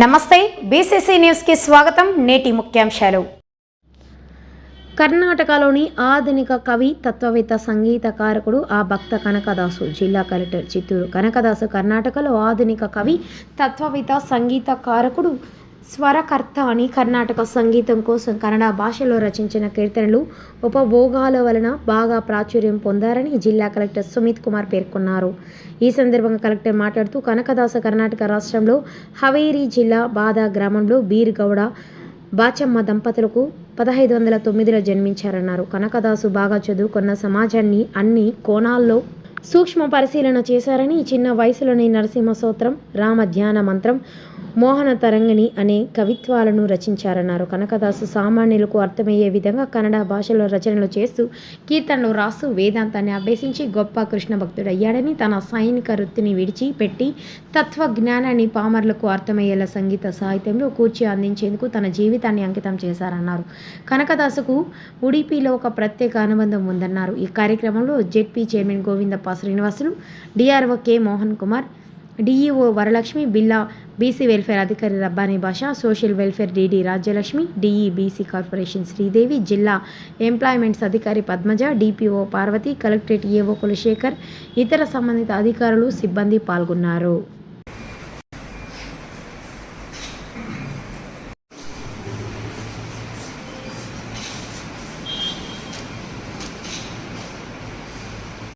నమస్తే బీసీసీ న్యూస్కి స్వాగతం నేటి ముఖ్యాంశాలు. కర్ణాటకలోని ఆధునిక కవి తత్వవేత్త సంగీతకారకుడు ఆ భక్త కనకదాసు జిల్లా కలెక్టర్ చిత్తూరు కనకదాసు కర్ణాటకలో ఆధునిక కవి తత్వవేత్త సంగీతకారకుడు స్వరకర్త అని కర్ణాటక సంగీతం కోసం కన్నడ భాషలో రచించిన కీర్తనలు ఉపభోగాల వలన బాగా ప్రాచుర్యం పొందారని జిల్లా కలెక్టర్ సుమిత్ కుమార్ పేర్కొన్నారు. ఈ సందర్భంగా కలెక్టర్ మాట్లాడుతూ కనకదాస కర్ణాటక రాష్ట్రంలో హవేరి జిల్లా బాదా గ్రామంలో బీర్ గౌడ బాచమ్మ దంపతులకు పదహైదు వందల తొమ్మిదిలో జన్మించారన్నారు. కనకదాసు బాగా చదువుకున్న సమాజాన్ని అన్ని కోణాల్లో సూక్ష్మ పరిశీలన చేశారని చిన్న వయసులోని నరసింహ సూత్రం రామ ధ్యాన మంత్రం మోహన తరంగిణి అనే కవిత్వాలను రచించారన్నారు. కనకదాసు సామాన్యులకు అర్థమయ్యే విధంగా కన్నడ భాషలో రచనలు చేస్తూ కీర్తనలు రాస్తూ వేదాంతాన్ని అభ్యసించి గొప్ప కృష్ణ భక్తుడయ్యాడని తన సైనిక వృత్తిని విడిచిపెట్టి తత్వజ్ఞానాన్ని పామర్లకు అర్థమయ్యేలా సంగీత సాహిత్యంలో కూర్చి అందించేందుకు తన జీవితాన్ని అంకితం చేశారన్నారు. కనకదాసుకు ఉడిపిలో ఒక ప్రత్యేక అనుబంధం ఉందన్నారు. ఈ కార్యక్రమంలో ZP chairman Govindappa Srinivasulu DRO K Mohan Kumar DEO Varalakshmi Billa BC welfare అధికారి Rabbani Basha social welfare DD Rajyalakshmi DE BC corporation Sridevi జిల్లా ఎంప్లాయ్మెంట్స్ అధికారి Padmaja DPO Parvathi collectorate AO Kulasekhar ఇతర సంబంధిత అధికారులు సిబ్బంది పాల్గొన్నారు.